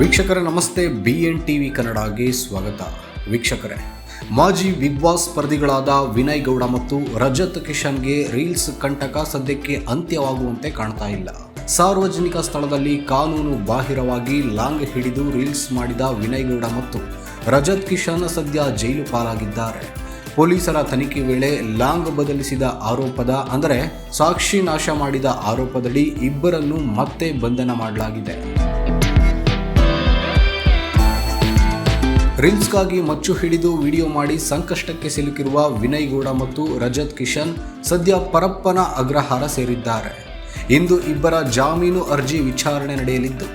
ವೀಕ್ಷಕರೇ, ನಮಸ್ತೆ. B N T V ಕನ್ನಡಗೆ ಸ್ವಾಗತ. ವೀಕ್ಷಕರೇ, ಮಾಜಿ ಬಿಗ್ ಬಾಸ್ ಸ್ಪರ್ಧಿಗಳಾದ ವಿನಯ್ ಗೌಡ ಮತ್ತು ರಜತ್ ಕಿಶನ್ಗೆ ರೀಲ್ಸ್ ಕಂಟಕ ಸದ್ಯಕ್ಕೆ ಅಂತ್ಯವಾಗುವಂತೆ ಕಾಣ್ತಾ ಇಲ್ಲ. ಸಾರ್ವಜನಿಕ ಸ್ಥಳದಲ್ಲಿ ಕಾನೂನು ಬಾಹಿರವಾಗಿ ಲಾಂಗ್ ಹಿಡಿದು ರೀಲ್ಸ್ ಮಾಡಿದ ವಿನಯ್ ಗೌಡ ಮತ್ತು ರಜತ್ ಕಿಶನ್ ಸದ್ಯ ಜೈಲು ಪಾಲಾಗಿದ್ದಾರೆ. ಪೊಲೀಸರ ತನಿಖೆ ವೇಳೆ ಲಾಂಗ್ ಬದಲಿಸಿದ ಆರೋಪದ, ಅಂದರೆ ಸಾಕ್ಷಿ ನಾಶ ಮಾಡಿದ ಆರೋಪದಡಿ ಇಬ್ಬರನ್ನು ಮತ್ತೆ ಬಂಧನ ಮಾಡಲಾಗಿದೆ. ರೀಲ್ಸ್ಗಾಗಿ ಮಚ್ಚು ಹಿಡಿದು ವಿಡಿಯೋ ಮಾಡಿ ಸಂಕಷ್ಟಕ್ಕೆ ಸಿಲುಕಿರುವ ವಿನಯ್ ಗೌಡ ಮತ್ತು ರಜತ್ ಕಿಶನ್ ಸದ್ಯ ಪರಪ್ಪನ ಅಗ್ರಹಾರ ಸೇರಿದ್ದಾರೆ. ಇಂದು ಇಬ್ಬರ ಜಾಮೀನು ಅರ್ಜಿ ವಿಚಾರಣೆ ನಡೆಯಲಿದ್ದು,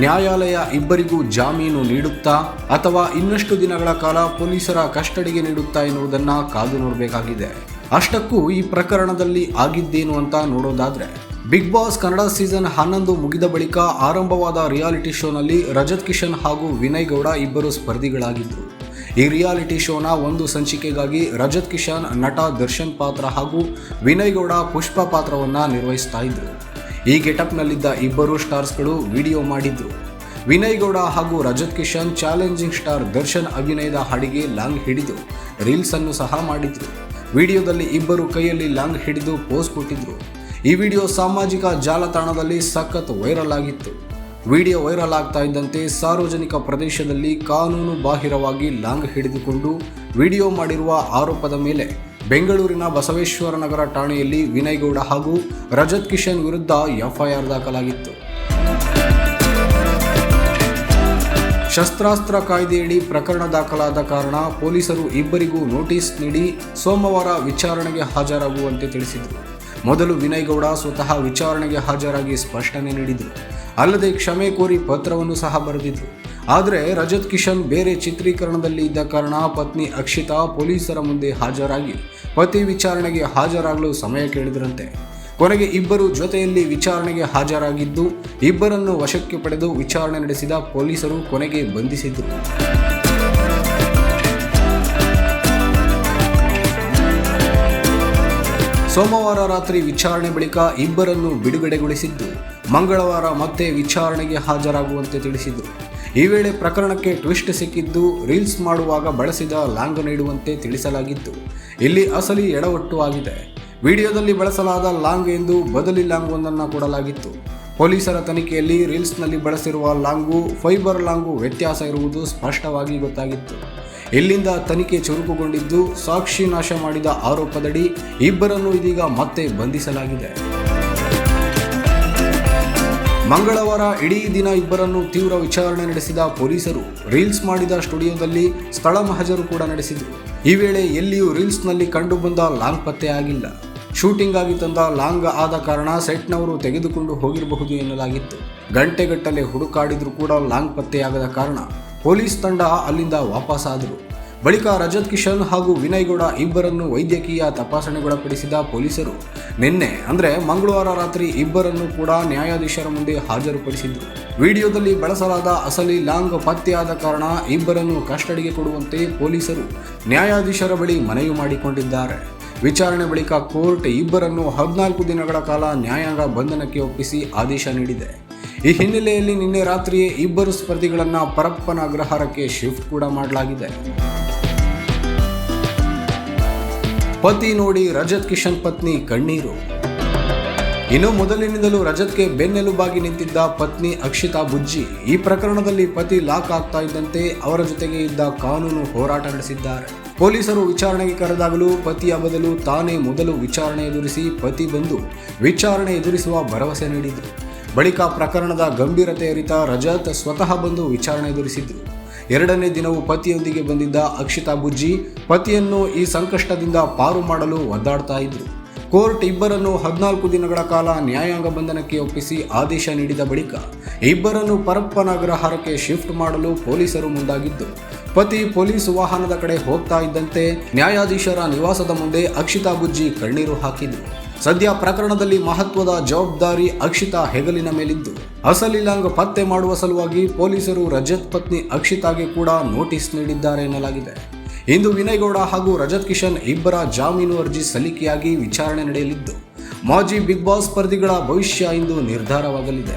ನ್ಯಾಯಾಲಯ ಇಬ್ಬರಿಗೂ ಜಾಮೀನು ನೀಡುತ್ತಾ ಅಥವಾ ಇನ್ನಷ್ಟು ದಿನಗಳ ಕಾಲ ಪೊಲೀಸರ ಕಸ್ಟಡಿಗೆ ನೀಡುತ್ತಾ ಎನ್ನುವುದನ್ನು ಕಾದು ನೋಡಬೇಕಾಗಿದೆ. ಅಷ್ಟಕ್ಕೂ ಈ ಪ್ರಕರಣದಲ್ಲಿ ಆಗಿದ್ದೇನು ಅಂತ ನೋಡೋದಾದ್ರೆ ಬಿಗ್ ಬಾಸ್ ಕನ್ನಡ ಸೀಸನ್ ಹನ್ನೊಂದು ಮುಗಿದ ಬಳಿಕ ಆರಂಭವಾದ ರಿಯಾಲಿಟಿ ಶೋನಲ್ಲಿ ರಜತ್ ಕಿಶನ್ ಹಾಗೂ ವಿನಯ್ ಗೌಡ ಇಬ್ಬರು ಸ್ಪರ್ಧಿಗಳಾಗಿದ್ದರು. ಈ ರಿಯಾಲಿಟಿ ಶೋನ ಒಂದು ಸಂಚಿಕೆಗಾಗಿ ರಜತ್ ಕಿಶನ್, ನಟ ದರ್ಶನ್ ಪಾತ್ರ ಹಾಗೂ ವಿನಯ್ ಗೌಡ ಪುಷ್ಪ ಪಾತ್ರವನ್ನು ನಿರ್ವಹಿಸ್ತಾ ಇದ್ದರು ಈ ಗೆಟಪ್ನಲ್ಲಿದ್ದ ಇಬ್ಬರು ಸ್ಟಾರ್ಸ್ಗಳು ವಿಡಿಯೋ ಮಾಡಿದ್ರು. ವಿನಯ್ ಗೌಡ ಹಾಗೂ ರಜತ್ ಕಿಶನ್ ಚಾಲೆಂಜಿಂಗ್ ಸ್ಟಾರ್ ದರ್ಶನ್ ಅಭಿನಯದ ಹಾಡಿಗೆ ಲಾಂಗ್ ಹಿಡಿದು ರೀಲ್ಸನ್ನು ಸಹ ಮಾಡಿದ್ರು. ವಿಡಿಯೋದಲ್ಲಿ ಇಬ್ಬರು ಕೈಯಲ್ಲಿ ಲಾಂಗ್ ಹಿಡಿದು ಪೋಸ್ ಕೊಟ್ಟಿದ್ರು. ಈ ವಿಡಿಯೋ ಸಾಮಾಜಿಕ ಜಾಲತಾಣದಲ್ಲಿ ಸಖತ್ ವೈರಲ್ ಆಗಿತ್ತು. ವಿಡಿಯೋ ವೈರಲ್ ಆಗ್ತಾ ಇದ್ದಂತೆ ಸಾರ್ವಜನಿಕ ಪ್ರದೇಶದಲ್ಲಿ ಕಾನೂನು ಬಾಹಿರವಾಗಿ ಲಾಂಗ್ ಹಿಡಿದುಕೊಂಡು ವಿಡಿಯೋ ಮಾಡಿರುವ ಆರೋಪದ ಮೇಲೆ ಬೆಂಗಳೂರಿನ ಬಸವೇಶ್ವರ ನಗರ ಠಾಣೆಯಲ್ಲಿ ವಿನಯ್ ಗೌಡ ಹಾಗೂ ರಜತ್ ಕಿಶನ್ ವಿರುದ್ಧ ಎಫ್ಐಆರ್ ದಾಖಲಾಗಿತ್ತು. ಶಸ್ತ್ರಾಸ್ತ್ರ ಕಾಯ್ದೆಯಡಿ ಪ್ರಕರಣ ದಾಖಲಾದ ಕಾರಣ ಪೊಲೀಸರು ಇಬ್ಬರಿಗೂ ನೋಟಿಸ್ ನೀಡಿ ಸೋಮವಾರ ವಿಚಾರಣೆಗೆ ಹಾಜರಾಗುವಂತೆ ತಿಳಿಸಿದರು. ಮೊದಲು ವಿನಯ್ ಗೌಡ ಸ್ವತಃ ವಿಚಾರಣೆಗೆ ಹಾಜರಾಗಿ ಸ್ಪಷ್ಟನೆ ನೀಡಿದರು. ಅಲ್ಲದೆ ಕ್ಷಮೆ ಕೋರಿ ಪತ್ರವನ್ನು ಸಹ ಬರೆದಿದ್ರು. ಆದರೆ ರಜತ್ ಕಿಶನ್ ಬೇರೆ ಚಿತ್ರೀಕರಣದಲ್ಲಿ ಇದ್ದ ಕಾರಣ ಪತ್ನಿ ಅಕ್ಷಿತಾ ಪೊಲೀಸರ ಮುಂದೆ ಹಾಜರಾಗಿ ಪತಿ ವಿಚಾರಣೆಗೆ ಹಾಜರಾಗಲು ಸಮಯ ಕೇಳಿದ್ರಂತೆ. ಕೊನೆಗೆ ಇಬ್ಬರು ಜೊತೆಯಲ್ಲಿ ವಿಚಾರಣೆಗೆ ಹಾಜರಾಗಿದ್ದು, ಇಬ್ಬರನ್ನು ವಶಕ್ಕೆ ಪಡೆದು ವಿಚಾರಣೆ ನಡೆಸಿದ ಪೊಲೀಸರು ಕೊನೆಗೆ ಬಂಧಿಸಿದ್ರು. ಸೋಮವಾರ ರಾತ್ರಿ ವಿಚಾರಣೆ ಬಳಿಕ ಇಬ್ಬರನ್ನು ಬಿಡುಗಡೆಗೊಳಿಸಿದ್ದು, ಮಂಗಳವಾರ ಮತ್ತೆ ವಿಚಾರಣೆಗೆ ಹಾಜರಾಗುವಂತೆ ತಿಳಿಸಿದರು. ಈ ವೇಳೆ ಪ್ರಕರಣಕ್ಕೆ ಟ್ವಿಸ್ಟ್ ಸಿಕ್ಕಿದ್ದು, ರೀಲ್ಸ್ ಮಾಡುವಾಗ ಬಳಸಿದ ಲಾಂಗ್ ನೀಡುವಂತೆ ತಿಳಿಸಲಾಗಿತ್ತು. ಇಲ್ಲಿ ಅಸಲಿ ಎಡವಟ್ಟು ಆಗಿದೆ. ವಿಡಿಯೋದಲ್ಲಿ ಬಳಸಲಾದ ಲಾಂಗ್ ಎಂದು ಬದಲಿ ಲಾಂಗ್ ಒಂದನ್ನು ಕೊಡಲಾಗಿತ್ತು. ಪೊಲೀಸರ ತನಿಖೆಯಲ್ಲಿ ರೀಲ್ಸ್ನಲ್ಲಿ ಬಳಸಿರುವ ಲಾಂಗು, ಫೈಬರ್ ಲಾಂಗು ವ್ಯತ್ಯಾಸ ಇರುವುದು ಸ್ಪಷ್ಟವಾಗಿ ಗೊತ್ತಾಗಿತ್ತು. ಇಲ್ಲಿಂದ ತನಿಖೆ ಚುರುಕುಗೊಂಡಿದ್ದು ಸಾಕ್ಷಿ ನಾಶ ಮಾಡಿದ ಆರೋಪದಡಿ ಇಬ್ಬರನ್ನು ಇದೀಗ ಮತ್ತೆ ಬಂಧಿಸಲಾಗಿದೆ. ಮಂಗಳವಾರ ಇಡೀ ದಿನ ಇಬ್ಬರನ್ನು ತೀವ್ರ ವಿಚಾರಣೆ ನಡೆಸಿದ ಪೊಲೀಸರು ರೀಲ್ಸ್ ಮಾಡಿದ ಸ್ಟುಡಿಯೋದಲ್ಲಿ ಸ್ಥಳ ಮಹಜರು ಕೂಡ ನಡೆಸಿದರು. ಈ ವೇಳೆ ಎಲ್ಲಿಯೂ ರೀಲ್ಸ್ನಲ್ಲಿ ಕಂಡುಬಂದ ಲಾಂಗ್ ಪತ್ತೆ ಆಗಿಲ್ಲ. ಶೂಟಿಂಗ್ ಆಗಿ ತಂದ ಲಾಂಗ್ ಆದ ಕಾರಣ ಸೆಟ್ನವರು ತೆಗೆದುಕೊಂಡು ಹೋಗಿರಬಹುದು ಎನ್ನಲಾಗಿತ್ತು. ಗಂಟೆಗಟ್ಟಲೆ ಹುಡುಕಾಡಿದ್ರೂ ಕೂಡ ಲಾಂಗ್ ಪತ್ತೆಯಾಗದ ಕಾರಣ ಪೊಲೀಸ್ ತಂಡ ಅಲ್ಲಿಂದ ವಾಪಸ್ಸಾದರು ಬಳಿಕ ರಜತ್ ಕಿಶನ್ ಹಾಗೂ ವಿನಯ್ ಗೌಡ ಇಬ್ಬರನ್ನು ವೈದ್ಯಕೀಯ ತಪಾಸಣೆಗೊಳಪಡಿಸಿದ ಪೊಲೀಸರು ನಿನ್ನೆ, ಅಂದರೆ ಮಂಗಳವಾರ ರಾತ್ರಿ ಇಬ್ಬರನ್ನು ಕೂಡ ನ್ಯಾಯಾಧೀಶರ ಮುಂದೆ ಹಾಜರುಪಡಿಸಿದ್ರು. ವಿಡಿಯೋದಲ್ಲಿ ಬಳಸಲಾದ ಅಸಲಿ ಲಾಂಗ್ ಪತ್ತೆಯಾದ ಕಾರಣ ಇಬ್ಬರನ್ನು ಕಸ್ಟಡಿಗೆ ಕೊಡುವಂತೆ ಪೊಲೀಸರು ನ್ಯಾಯಾಧೀಶರ ಬಳಿ ಮನವಿ ಮಾಡಿಕೊಂಡಿದ್ದಾರೆ. ವಿಚಾರಣೆ ಬಳಿಕ ಕೋರ್ಟ್ ಇಬ್ಬರನ್ನು ಹದಿನಾಲ್ಕು ದಿನಗಳ ಕಾಲ ನ್ಯಾಯಾಂಗ ಬಂಧನಕ್ಕೆ ಒಪ್ಪಿಸಿ ಆದೇಶ ನೀಡಿದೆ. ಈ ಹಿನ್ನೆಲೆಯಲ್ಲಿ ನಿನ್ನೆ ರಾತ್ರಿಯೇ ಇಬ್ಬರು ಸ್ಪರ್ಧಿಗಳನ್ನು ಪರಪ್ಪನ ಅಗ್ರಹಾರಕ್ಕೆ ಶಿಫ್ಟ್ ಕೂಡ ಮಾಡಲಾಗಿದೆ. ಪತಿ ನೋಡಿ ರಜತ್ ಕಿಶನ್ ಪತ್ನಿ ಕಣ್ಣೀರು. ಇನ್ನು ಮೊದಲಿನಿಂದಲೂ ರಜತ್ಗೆ ಬೆನ್ನೆಲುಬಾಗಿ ನಿಂತಿದ್ದ ಪತ್ನಿ ಅಕ್ಷಿತಾ ಬುಜ್ಜಿ. ಈ ಪ್ರಕರಣದಲ್ಲಿ ಪತಿ ಲಾಕ್ ಆಗ್ತಾ ಇದ್ದಂತೆ ಅವರ ಜೊತೆಗೆ ಇದ್ದ ಕಾನೂನು ಹೋರಾಟ ನಡೆಸಿದ್ದಾರೆ. ಪೊಲೀಸರು ವಿಚಾರಣೆಗೆ ಕರೆದಾಗಲೂ, ಪತಿಯ ಬದಲು ತಾನೇ ಮೊದಲು ವಿಚಾರಣೆ ಎದುರಿಸಿ ಪತಿ ಬಂದು ವಿಚಾರಣೆ ಎದುರಿಸುವ ಭರವಸೆ ನೀಡಿದರು. ಬಳಿಕ ಪ್ರಕರಣದ ಗಂಭೀರತೆ ಅರಿತ ರಜತ್ ಸ್ವತಃ ಬಂದು ವಿಚಾರಣೆ ಎದುರಿಸಿದ್ರು. ಎರಡನೇ ದಿನವೂ ಪತಿಯೊಂದಿಗೆ ಬಂದಿದ್ದ ಅಕ್ಷಿತಾ ಬುಜ್ಜಿ ಪತಿಯನ್ನು ಈ ಸಂಕಷ್ಟದಿಂದ ಪಾರು ಮಾಡಲು ಒದ್ದಾಡ್ತಾ ಇದ್ರು. ಕೋರ್ಟ್ ಇಬ್ಬರನ್ನು ಹದಿನಾಲ್ಕು ದಿನಗಳ ಕಾಲ ನ್ಯಾಯಾಂಗ ಬಂಧನಕ್ಕೆ ಒಪ್ಪಿಸಿ ಆದೇಶ ನೀಡಿದ ಬಳಿಕ ಇಬ್ಬರನ್ನು ಪರಪ್ಪನ ಅಗ್ರಹಾರಕ್ಕೆ ಶಿಫ್ಟ್ ಮಾಡಲು ಪೊಲೀಸರು ಮುಂದಾಗಿದ್ದು, ಪತಿ ಪೊಲೀಸ್ ವಾಹನದ ಕಡೆ ಹೋಗ್ತಾ ಇದ್ದಂತೆ ನ್ಯಾಯಾಧೀಶರ ನಿವಾಸದ ಮುಂದೆ ಅಕ್ಷಿತಾ ಬುಜ್ಜಿ ಕಣ್ಣೀರು ಹಾಕಿದ್ರು ಸದ್ಯ ಪ್ರಕರಣದಲ್ಲಿ ಮಹತ್ವದ ಜವಾಬ್ದಾರಿ ಅಕ್ಷಿತಾ ಹೆಗಲಿನ ಮೇಲಿದ್ದು, ಅಸಲಿಲಾಂಗ್ ಪತ್ತೆ ಮಾಡುವ ಸಲುವಾಗಿ ಪೊಲೀಸರು ರಜತ್ ಪತ್ನಿ ಅಕ್ಷಿತಾಗೆ ಕೂಡ ನೋಟಿಸ್ ನೀಡಿದ್ದಾರೆ ಎನ್ನಲಾಗಿದೆ. ಇಂದು ವಿನಯ್ ಗೌಡ ಹಾಗೂ ರಜತ್ ಕಿಶನ್ ಇಬ್ಬರ ಜಾಮೀನು ಅರ್ಜಿ ಸಲ್ಲಿಕೆಯಾಗಿ ವಿಚಾರಣೆ ನಡೆಯಲಿದ್ದು, ಮಾಜಿ ಬಿಗ್ ಬಾಸ್ ಸ್ಪರ್ಧಿಗಳ ಭವಿಷ್ಯ ಇಂದು ನಿರ್ಧಾರವಾಗಲಿದೆ.